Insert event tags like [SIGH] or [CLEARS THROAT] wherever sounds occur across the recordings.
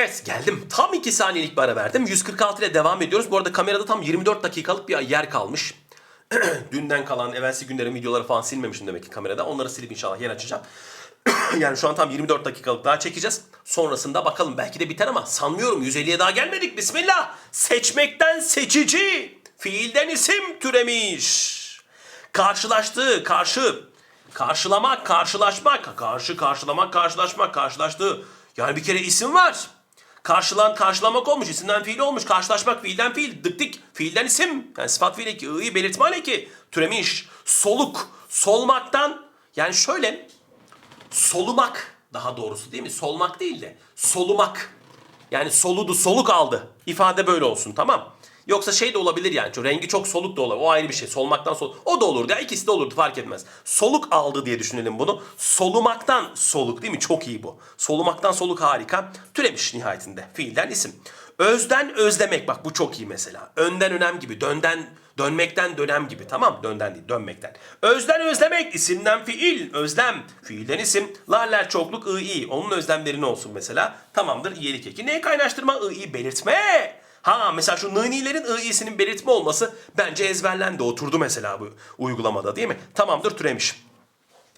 Evet geldim. Tam 2 saniyelik bir ara verdim. 146 ile devam ediyoruz. Bu arada kamerada tam 24 dakikalık bir yer kalmış. [CLEARS THROAT] Dünden kalan evvelsi günlerin videoları falan silmemişim demek ki kamerada. Onları silip inşallah yer açacağım. [CLEARS THROAT] yani şu an tam 24 dakikalık daha çekeceğiz. Sonrasında bakalım belki de biter ama sanmıyorum. 150'ye daha gelmedik. Bismillah. Seçmekten seçici. Fiilden isim türemiş. Karşılaştığı, karşı. Karşılamak, karşılaşmak. Karşı, karşılamak, karşılaşmak, karşılaştığı. Yani bir kere isim var. Karşılan, karşılamak olmuş. isimden fiil olmuş. Karşılaşmak fiilden fiil. Dık dik. Fiilden isim. Yani sıfat fiil eki. ı'yı belirtme aleki. Türemiş. Soluk. Solmaktan. Yani şöyle. Solumak daha doğrusu değil mi? Solmak değil de. Solumak. Yani soludu, soluk aldı. İfade böyle olsun tamam. Yoksa şey de olabilir yani. Şu rengi çok soluk da olabilir. O ayrı bir şey. Solmaktan sol. O da olurdu. Ya ikisi de olurdu fark etmez. Soluk aldı diye düşünelim bunu. Solumaktan soluk değil mi? Çok iyi bu. Solumaktan soluk harika. Türemiş nihayetinde. Fiilden isim. Özden özlemek. Bak bu çok iyi mesela. Önden önem gibi. Dönden Dönmekten dönem gibi tamam Dönden değil dönmekten. Özden özlemek isimden fiil. Özlem. Fiilden isim. Laller çokluk ı i. Onun özlemleri ne olsun mesela? Tamamdır iyilik eki. Neye kaynaştırma ı i belirtme. Ha mesela şu nınilerin i'sinin belirtme olması bence ezberlendi oturdu mesela bu uygulamada değil mi? Tamamdır türemiş.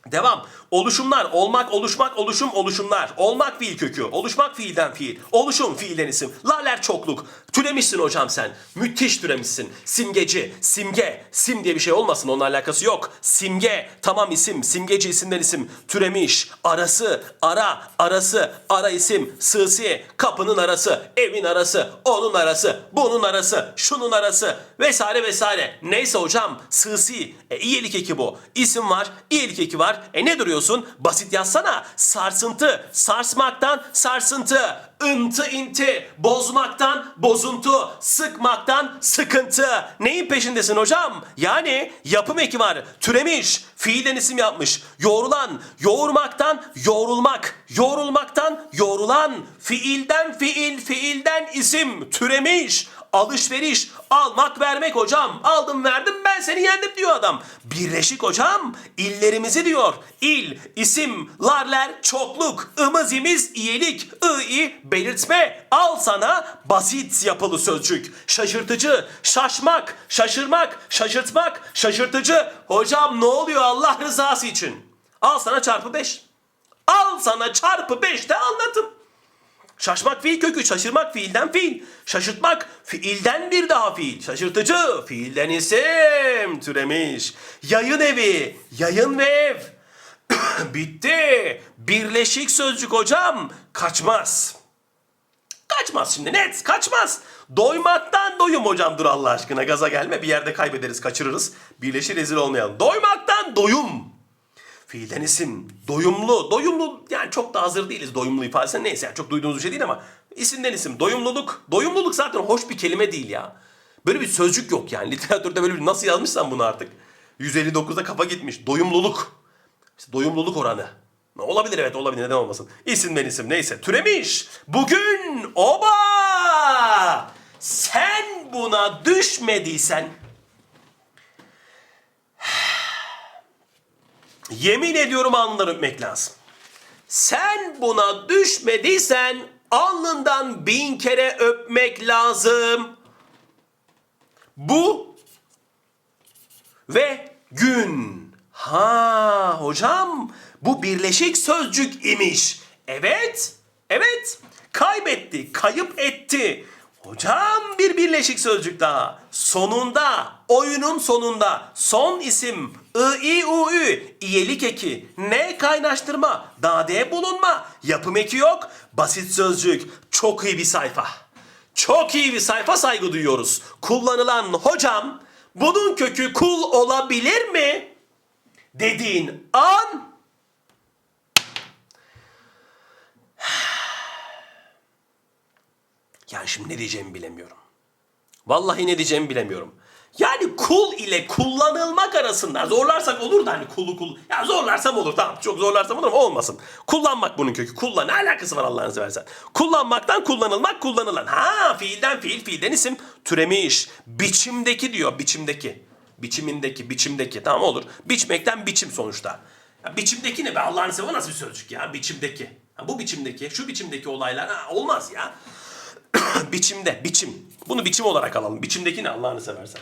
Devam. Oluşumlar. Olmak, oluşmak, oluşum, oluşumlar. Olmak fiil kökü. Oluşmak fiilden fiil. Oluşum fiilden isim. Laler çokluk. Türemişsin hocam sen. Müthiş türemişsin. Simgeci, simge. Sim diye bir şey olmasın onunla alakası yok. Simge. Tamam isim. Simgeci isimden isim. Türemiş. Arası. Ara. Arası. Ara isim. Sığsi. Kapının arası. Evin arası. Onun arası. Bunun arası. Şunun arası. Vesaire vesaire. Neyse hocam. Sığsi. E, iyilik eki bu. İsim var. iyilik eki var. E ne duruyorsun? Basit yazsana. Sarsıntı. Sarsmaktan sarsıntı. Intı inti. Bozmaktan bozuntu. Sıkmaktan sıkıntı. Neyin peşindesin hocam? Yani yapım eki var. Türemiş. Fiilden isim yapmış. Yoğrulan. Yoğurmaktan yoğrulmak. Yoğrulmaktan yoğrulan. Fiilden fiil. Fiilden isim. Türemiş. Alışveriş, almak vermek hocam. Aldım verdim ben seni yendim diyor adam. Birleşik hocam. illerimizi diyor. İl, isim, larler, çokluk, ımız imiz, iyilik, ı-i, belirtme. Al sana basit yapılı sözcük. Şaşırtıcı, şaşmak, şaşırmak, şaşırtmak, şaşırtıcı. Hocam ne oluyor Allah rızası için? Al sana çarpı 5. Al sana çarpı 5'te anlatım. Şaşmak fiil kökü, şaşırmak fiilden fiil. Şaşırtmak fiilden bir daha fiil. Şaşırtıcı fiilden isim türemiş. Yayın evi, yayın ve ev. [COUGHS] Bitti. Birleşik sözcük hocam. Kaçmaz. Kaçmaz şimdi net kaçmaz. Doymaktan doyum hocam dur Allah aşkına gaza gelme bir yerde kaybederiz kaçırırız. Birleşir rezil olmayalım. Doymaktan doyum. Fiilden isim. Doyumlu. Doyumlu yani çok da hazır değiliz doyumlu ifadesine. Neyse yani çok duyduğunuz bir şey değil ama isimden isim. Doyumluluk. Doyumluluk zaten hoş bir kelime değil ya. Böyle bir sözcük yok yani. Literatürde böyle bir nasıl yazmışsan bunu artık. 159'da kafa gitmiş. Doyumluluk. İşte doyumluluk oranı. Olabilir evet olabilir neden olmasın. İsimden isim neyse. Türemiş. Bugün oba! Sen buna düşmediysen Yemin ediyorum alnından öpmek lazım. Sen buna düşmediysen alnından bin kere öpmek lazım. Bu ve gün. Ha hocam bu birleşik sözcük imiş. Evet, evet. Kaybetti, kayıp etti. Hocam bir birleşik sözcük daha. Sonunda, oyunun sonunda son isim I, I, U, Ü, iyelik eki, ne kaynaştırma, dade bulunma, yapım eki yok, basit sözcük, çok iyi bir sayfa. Çok iyi bir sayfa saygı duyuyoruz. Kullanılan hocam, bunun kökü kul olabilir mi? Dediğin an [SIGHS] Yani şimdi ne diyeceğimi bilemiyorum. Vallahi ne diyeceğimi bilemiyorum. Yani kul ile kullanılmak arasında zorlarsak olur da hani kulu kul. Ya zorlarsam olur tamam çok zorlarsam olur ama olmasın. Kullanmak bunun kökü. Kullan ne alakası var Allah'ını seversen. Kullanmaktan kullanılmak kullanılan. Ha fiilden fiil fiilden isim türemiş. Biçimdeki diyor biçimdeki. Biçimindeki biçimdeki tamam olur. Biçmekten biçim sonuçta. Ya biçimdeki ne be Allah'ını seversen nasıl bir sözcük ya biçimdeki. Ha, bu biçimdeki, şu biçimdeki olaylar ha, olmaz ya. [COUGHS] biçimde, biçim. Bunu biçim olarak alalım. Biçimdeki ne Allah'ını seversen.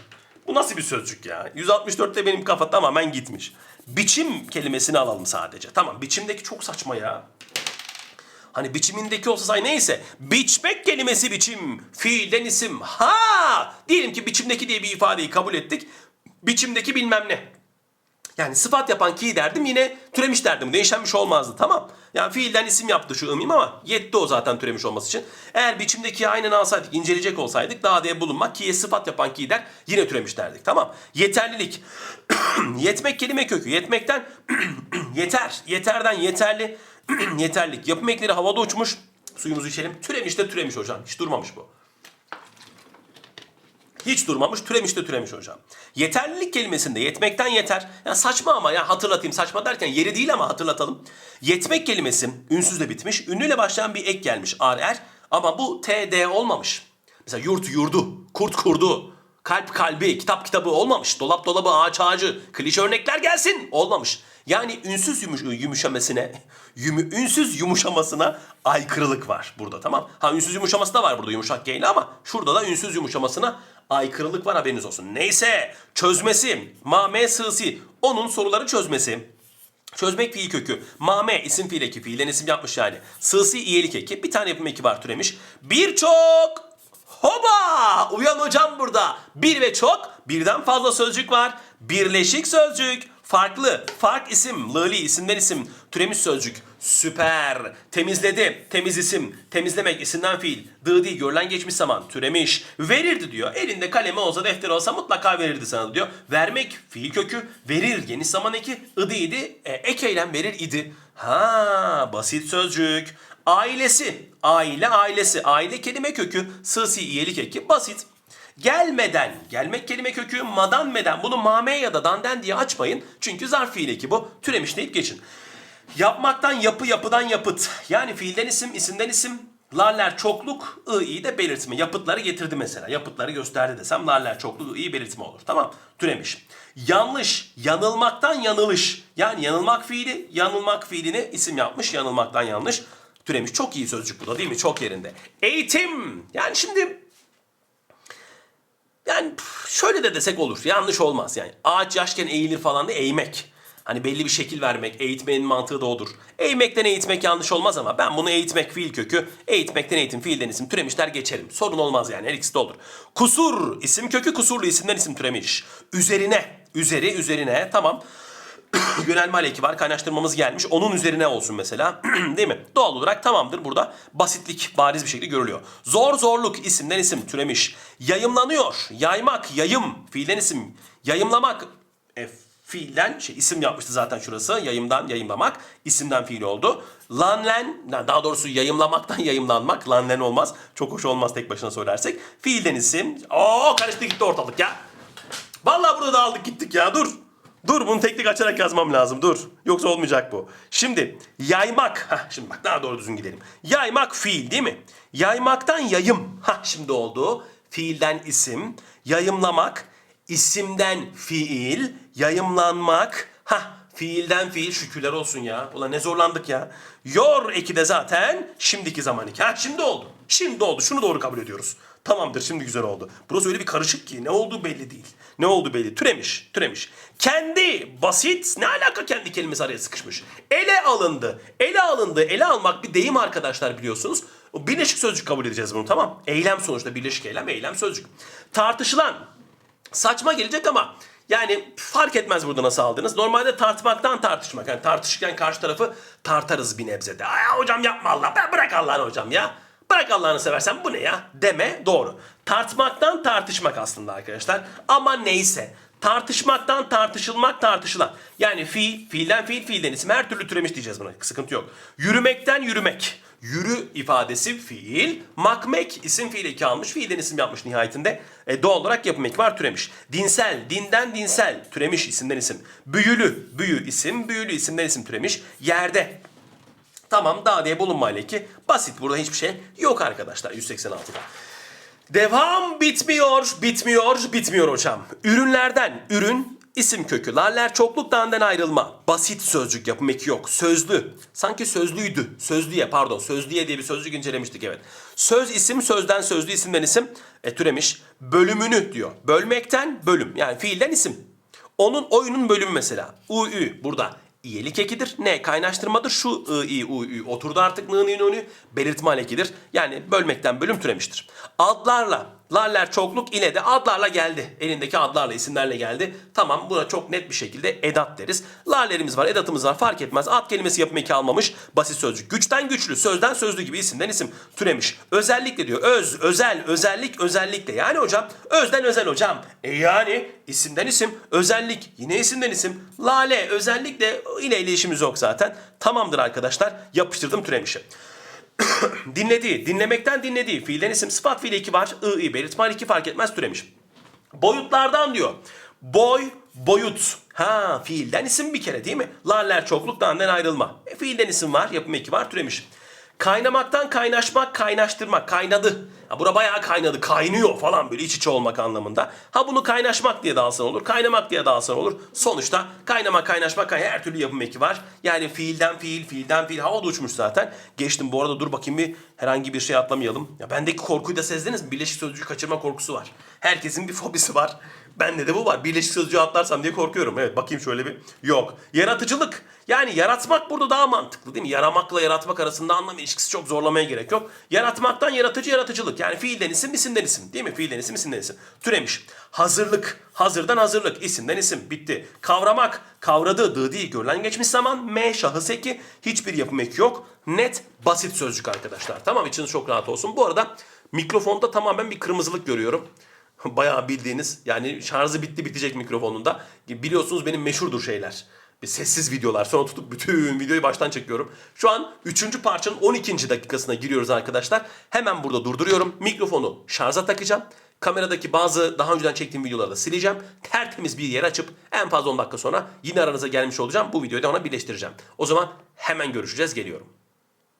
Bu nasıl bir sözcük ya? 164'te benim kafa tamamen gitmiş. Biçim kelimesini alalım sadece. Tamam biçimdeki çok saçma ya. Hani biçimindeki olsa say neyse. Biçmek kelimesi biçim. Fiilden isim. Ha! Diyelim ki biçimdeki diye bir ifadeyi kabul ettik. Biçimdeki bilmem ne. Yani sıfat yapan ki derdim yine türemiş derdim. Değişen bir şey olmazdı tamam. Yani fiilden isim yaptı şu ımim ama yetti o zaten türemiş olması için. Eğer biçimdeki aynen alsaydık, inceleyecek olsaydık daha diye bulunmak ki'ye sıfat yapan ki der yine türemiş derdik tamam. Yeterlilik. [CLEARS THROAT] Yetmek kelime kökü. Yetmekten [CLEARS THROAT] yeter. Yeterden yeterli. [CLEARS THROAT] yeterlik. Yapım ekleri havada uçmuş. Suyumuzu içelim. Türemiş de türemiş hocam. Hiç durmamış bu. Hiç durmamış, türemiş de türemiş hocam. Yeterlilik kelimesinde yetmekten yeter. Ya saçma ama ya hatırlatayım saçma derken yeri değil ama hatırlatalım. Yetmek kelimesi ünsüzle bitmiş. Ünlüyle başlayan bir ek gelmiş ar er ama bu td olmamış. Mesela yurt yurdu, kurt kurdu, kalp kalbi, kitap kitabı olmamış. Dolap dolabı, ağaç ağacı, klişe örnekler gelsin olmamış. Yani ünsüz yumuş, yumuşamasına, yümü, ünsüz yumuşamasına aykırılık var burada tamam. Ha ünsüz yumuşaması da var burada yumuşak G ama şurada da ünsüz yumuşamasına aykırılık var haberiniz olsun. Neyse çözmesi, mame sığsi onun soruları çözmesi. Çözmek fiil kökü. Mame isim fiil eki. Fiilden isim yapmış yani. Sığsi iyelik eki. Bir tane yapım eki var türemiş. Birçok Hoba! Uyan hocam burada. Bir ve çok, birden fazla sözcük var. Birleşik sözcük, farklı, fark isim, lığli isimden isim, türemiş sözcük. Süper. Temizledi, temiz isim, temizlemek isimden fiil. Dı değil, görülen geçmiş zaman, türemiş. Verirdi diyor. Elinde kalemi olsa, defteri olsa mutlaka verirdi sana diyor. Vermek, fiil kökü, verir, geniş zaman eki, ıdı idi, e, ek eylem verir idi. Ha, basit sözcük. Ailesi, aile ailesi, aile kelime kökü, sığsi iyelik eki basit. Gelmeden, gelmek kelime kökü madan meden. Bunu mame ya da danden diye açmayın. Çünkü zarf fiil eki bu. Türemiş deyip geçin. Yapmaktan yapı, yapıdan yapıt. Yani fiilden isim, isimden isim. Laller çokluk, ı i de belirtme. Yapıtları getirdi mesela. Yapıtları gösterdi desem laller çokluk, i belirtme olur. Tamam. Türemiş. Yanlış, yanılmaktan yanılış. Yani yanılmak fiili, yanılmak fiilini isim yapmış. Yanılmaktan yanlış. Türemiş. Çok iyi sözcük bu da değil mi? Çok yerinde. Eğitim. Yani şimdi yani şöyle de desek olur. Yanlış olmaz yani. Ağaç yaşken eğilir falan da eğmek. Hani belli bir şekil vermek, eğitmenin mantığı da odur. Eğmekten eğitmek yanlış olmaz ama ben bunu eğitmek fiil kökü, eğitmekten eğitim fiilden isim türemişler geçerim. Sorun olmaz yani her ikisi de olur. Kusur, isim kökü kusurlu isimden isim türemiş. Üzerine, üzeri üzerine tamam. [COUGHS] Yönelme aleki var. Kaynaştırmamız gelmiş. Onun üzerine olsun mesela. [COUGHS] Değil mi? Doğal olarak tamamdır. Burada basitlik bariz bir şekilde görülüyor. Zor zorluk isimden isim türemiş. Yayımlanıyor. Yaymak, yayım. Fiilden isim. Yayımlamak. E, fiilden şey isim yapmıştı zaten şurası. Yayımdan yayımlamak. isimden fiil oldu. Lanlen, daha doğrusu yayımlamaktan [LAUGHS] yayımlanmak. Lanlen olmaz. Çok hoş olmaz tek başına söylersek. Fiilden isim. Oo karıştı gitti ortalık ya. Vallahi burada dağıldık gittik ya dur. Dur bunu teknik açarak yazmam lazım dur. Yoksa olmayacak bu. Şimdi yaymak. Hah, şimdi bak daha doğru düzgün gidelim. Yaymak fiil değil mi? Yaymaktan yayım. Hah, şimdi oldu. Fiilden isim. Yayımlamak. İsimden fiil. Yayımlanmak. Hah fiilden fiil şükürler olsun ya. Ulan ne zorlandık ya. Yor eki de zaten şimdiki zaman iki. Ha şimdi oldu. Şimdi oldu. Şunu doğru kabul ediyoruz. Tamamdır şimdi güzel oldu. Burası öyle bir karışık ki ne olduğu belli değil. Ne oldu belli. Türemiş, türemiş. Kendi, basit, ne alaka kendi kelimesi araya sıkışmış. Ele alındı. Ele alındı. Ele almak bir deyim arkadaşlar biliyorsunuz. Birleşik sözcük kabul edeceğiz bunu tamam. Eylem sonuçta birleşik eylem, eylem sözcük. Tartışılan, saçma gelecek ama yani fark etmez burada nasıl aldınız. Normalde tartmaktan tartışmak. Yani tartışırken karşı tarafı tartarız bir nebzede. Ay hocam yapma Allah. Ben bırak Allah'ını hocam ya. Bırak Allah'ını seversen bu ne ya? Deme doğru. Tartmaktan tartışmak aslında arkadaşlar. Ama neyse. Tartışmaktan tartışılmak tartışılan. Yani fiil, fiilden fiil, fiilden isim her türlü türemiş diyeceğiz buna. Sıkıntı yok. Yürümekten yürümek. Yürü ifadesi fiil. Makmek isim fiil eki almış. Fiilden isim yapmış nihayetinde. E, doğal olarak yapım eki var türemiş. Dinsel, dinden dinsel türemiş isimden isim. Büyülü, büyü isim, büyülü isimden isim türemiş. Yerde, Tamam daha diye bulunma ki basit burada hiçbir şey yok arkadaşlar 186'da. Devam bitmiyor, bitmiyor, bitmiyor hocam. Ürünlerden ürün isim kökü. Laller çokluk dağından ayrılma. Basit sözcük yapım eki yok. Sözlü. Sanki sözlüydü. Sözlüye pardon. Sözlüye diye bir sözcük incelemiştik evet. Söz isim sözden sözlü isimden isim e, türemiş. Bölümünü diyor. Bölmekten bölüm. Yani fiilden isim. Onun oyunun bölümü mesela. U, ü burada. İyelik ekidir. Ne? Kaynaştırmadır. Şu ı, i, u, ü. Oturdu artık nı, nı, nı, nı. Belirtme ekidir. Yani bölmekten bölüm türemiştir. Adlarla. Laller çokluk ile de adlarla geldi. Elindeki adlarla, isimlerle geldi. Tamam buna çok net bir şekilde edat deriz. Lallerimiz var, edatımız var fark etmez. Ad kelimesi yapım eki almamış. Basit sözcük. Güçten güçlü, sözden sözlü gibi isimden isim türemiş. Özellikle diyor. Öz, özel, özellik, özellikle. Yani hocam özden özel hocam. E yani isimden isim, özellik, yine isimden isim. Lale, özellikle ile işimiz yok zaten. Tamamdır arkadaşlar. Yapıştırdım türemişi. [COUGHS] Dinlediği, dinlemekten dinlediği. Fiilden isim, sıfat fiili iki var. I, i, belirtme iki fark etmez türemiş. Boyutlardan diyor. Boy, boyut. Ha fiilden isim bir kere değil mi? Laller çokluktan ayrılma. E, fiilden isim var, yapım eki var, türemiş. Kaynamaktan kaynaşmak, kaynaştırmak, kaynadı. Ha bura bayağı kaynadı, kaynıyor falan böyle iç içe olmak anlamında. Ha bunu kaynaşmak diye de alsan olur, kaynamak diye de alsan olur. Sonuçta kaynamak, kaynaşmak kay- her türlü yapım eki var. Yani fiilden fiil, fiilden fiil havada uçmuş zaten. Geçtim bu arada dur bakayım bir herhangi bir şey atlamayalım. Ya bendeki korkuyu da sezdiniz mi? Birleşik sözcüğü kaçırma korkusu var. Herkesin bir fobisi var. Bende de bu var. Birleşik sözcüğü atlarsam diye korkuyorum. Evet bakayım şöyle bir. Yok. Yaratıcılık. Yani yaratmak burada daha mantıklı değil mi? Yaramakla yaratmak arasında anlam ilişkisi çok zorlamaya gerek yok. Yaratmaktan yaratıcı yaratıcılık. Yani fiilden isim, isimden isim. Değil mi? Fiilden isim, isimden isim. Türemiş. Hazırlık. Hazırdan hazırlık. isimden isim. Bitti. Kavramak. Kavradı. Dı değil. Görülen geçmiş zaman. M şahıs eki. Hiçbir yapım eki yok. Net basit sözcük arkadaşlar. Tamam içiniz çok rahat olsun. Bu arada mikrofonda tamamen bir kırmızılık görüyorum. [LAUGHS] Bayağı bildiğiniz yani şarjı bitti bitecek mikrofonunda. Biliyorsunuz benim meşhurdur şeyler. Bir sessiz videolar. Sonra tutup bütün videoyu baştan çekiyorum. Şu an 3. parçanın 12. dakikasına giriyoruz arkadaşlar. Hemen burada durduruyorum. Mikrofonu şarja takacağım. Kameradaki bazı daha önceden çektiğim videoları da sileceğim. Tertemiz bir yer açıp en fazla 10 dakika sonra yine aranıza gelmiş olacağım. Bu videoyu da ona birleştireceğim. O zaman hemen görüşeceğiz. Geliyorum.